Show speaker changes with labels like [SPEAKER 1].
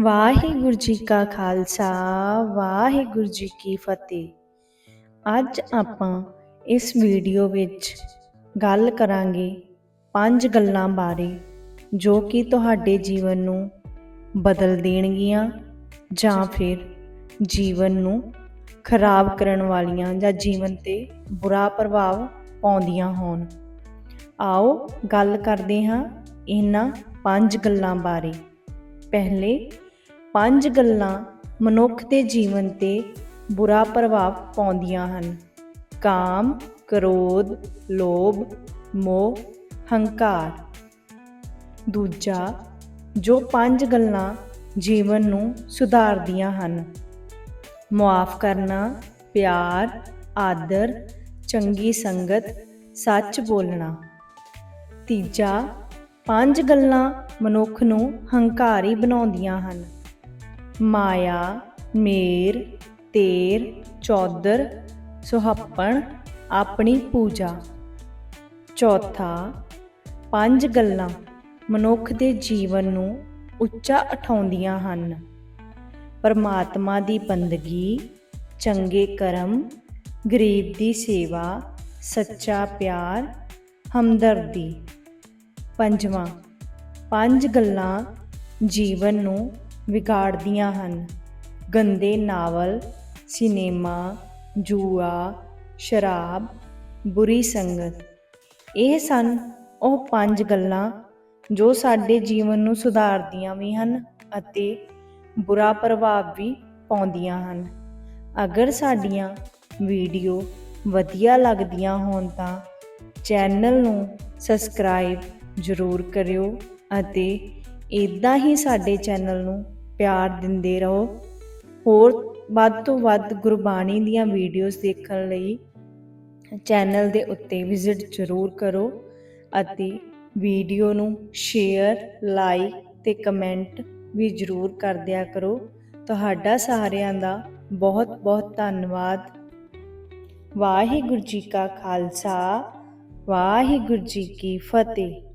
[SPEAKER 1] ਵਾਹਿਗੁਰੂ ਜੀ ਕਾ ਖਾਲਸਾ, ਵਾਹਿਗੁਰੂ ਜੀ ਕੀ ਫਤਿਹ। ਅੱਜ ਆਪਾਂ ਇਸ ਵੀਡੀਓ ਵਿੱਚ ਗੱਲ ਕਰਾਂਗੇ ਪੰਜ ਗੱਲਾਂ ਬਾਰੇ, ਜੋ ਕਿ ਤੁਹਾਡੇ ਜੀਵਨ ਨੂੰ ਬਦਲ ਦੇਣਗੀਆਂ ਜਾਂ ਫਿਰ ਜੀਵਨ ਨੂੰ ਖਰਾਬ ਕਰਨ ਵਾਲੀਆਂ ਜਾਂ ਜੀਵਨ ਤੇ ਬੁਰਾ ਪ੍ਰਭਾਵ ਪਾਉਂਦੀਆਂ ਹੋਣ। ਆਓ ਗੱਲ ਕਰਦੇ ਹਾਂ ਇਹਨਾਂ ਪੰਜ ਗੱਲਾਂ ਬਾਰੇ। ਪਹਿਲੇ ਪੰਜ ਗੱਲਾਂ ਮਨੁੱਖ ਦੇ ਜੀਵਨ ਤੇ ਬੁਰਾ ਪ੍ਰਭਾਵ ਪਾਉਂਦੀਆਂ ਹਨ। ਕਾਮ, ਕ੍ਰੋਧ, ਲੋਭ, ਮੋਹ, ਹੰਕਾਰ। ਦੂਜਾ, ਜੋ ਪੰਜ ਗੱਲਾਂ ਜੀਵਨ ਨੂੰ ਸੁਧਾਰਦੀਆਂ ਹਨ। ਮੁਆਫ ਕਰਨਾ, ਪਿਆਰ, ਆਦਰ, ਚੰਗੀ ਸੰਗਤ, ਸੱਚ ਬੋਲਣਾ। ਤੀਜਾ, ਪੰਜ ਗੱਲਾਂ ਮਨੁੱਖ ਨੂੰ ਹੰਕਾਰੀ ਬਣਾਉਂਦੀਆਂ ਹਨ। ਮਾਇਆ, ਮੇਰ, ਤੇਰ, ਚੌਧਰ, ਸੁਹੱਪਣ, ਆਪਣੀ ਪੂਜਾ। ਚੌਥਾ, ਪੰਜ ਗੱਲਾਂ ਮਨੁੱਖ ਦੇ ਜੀਵਨ ਨੂੰ ਉੱਚਾ ਉਠਾਉਂਦੀਆਂ ਹਨ। ਪਰਮਾਤਮਾ ਦੀ ਬੰਦਗੀ, ਚੰਗੇ ਕਰਮ, ਗਰੀਬ ਦੀ ਸੇਵਾ, ਸੱਚਾ ਪਿਆਰ, ਹਮਦਰਦੀ। ਪੰਜਵਾਂ, ਪੰਜ ਗੱਲਾਂ ਜੀਵਨ ਨੂੰ ਵਿਗਾੜਦੀਆਂ ਹਨ। ਗੰਦੇ ਨਾਵਲ, ਸਿਨੇਮਾ, ਜੂਆ, ਸ਼ਰਾਬ, ਬੁਰੀ ਸੰਗਤ। ਇਹ ਸਨ ਉਹ ਪੰਜ ਗੱਲਾਂ ਜੋ ਸਾਡੇ ਜੀਵਨ ਨੂੰ ਸੁਧਾਰਦੀਆਂ ਵੀ ਹਨ ਅਤੇ ਬੁਰਾ ਪ੍ਰਭਾਵ ਵੀ ਪਾਉਂਦੀਆਂ ਹਨ। ਅਗਰ ਸਾਡੀਆਂ ਵੀਡੀਓ ਵਧੀਆ ਲੱਗਦੀਆਂ ਹੋਣ ਤਾਂ ਚੈਨਲ ਨੂੰ ਸਬਸਕ੍ਰਾਈਬ ਜ਼ਰੂਰ ਕਰਿਓ ਅਤੇ ਇਦਾਂ ਹੀ ਸਾਡੇ ਚੈਨਲ ਨੂੰ ਪਿਆਰ ਦਿੰਦੇ ਰਹੋ। ਹੋਰ ਵੱਧ ਤੋਂ ਵੱਧ ਗੁਰਬਾਣੀ ਦੀਆਂ ਵੀਡੀਓਜ਼ ਦੇਖਣ ਲਈ ਚੈਨਲ ਦੇ ਉੱਤੇ ਵਿਜ਼ਿਟ ਜ਼ਰੂਰ ਕਰੋ ਅਤੇ ਵੀਡੀਓ ਨੂੰ ਸ਼ੇਅਰ ਲਾਈਕ ਤੇ ਕਮੈਂਟ ਵੀ ਜ਼ਰੂਰ ਕਰ ਦਿਆ ਕਰੋ। ਤੁਹਾਡਾ ਸਾਰਿਆਂ ਦਾ ਬਹੁਤ ਬਹੁਤ ਧੰਨਵਾਦ। ਵਾਹਿਗੁਰੂ ਜੀ ਕਾ ਖਾਲਸਾ, ਵਾਹਿਗੁਰੂ ਜੀ ਕੀ ਫਤਿਹ।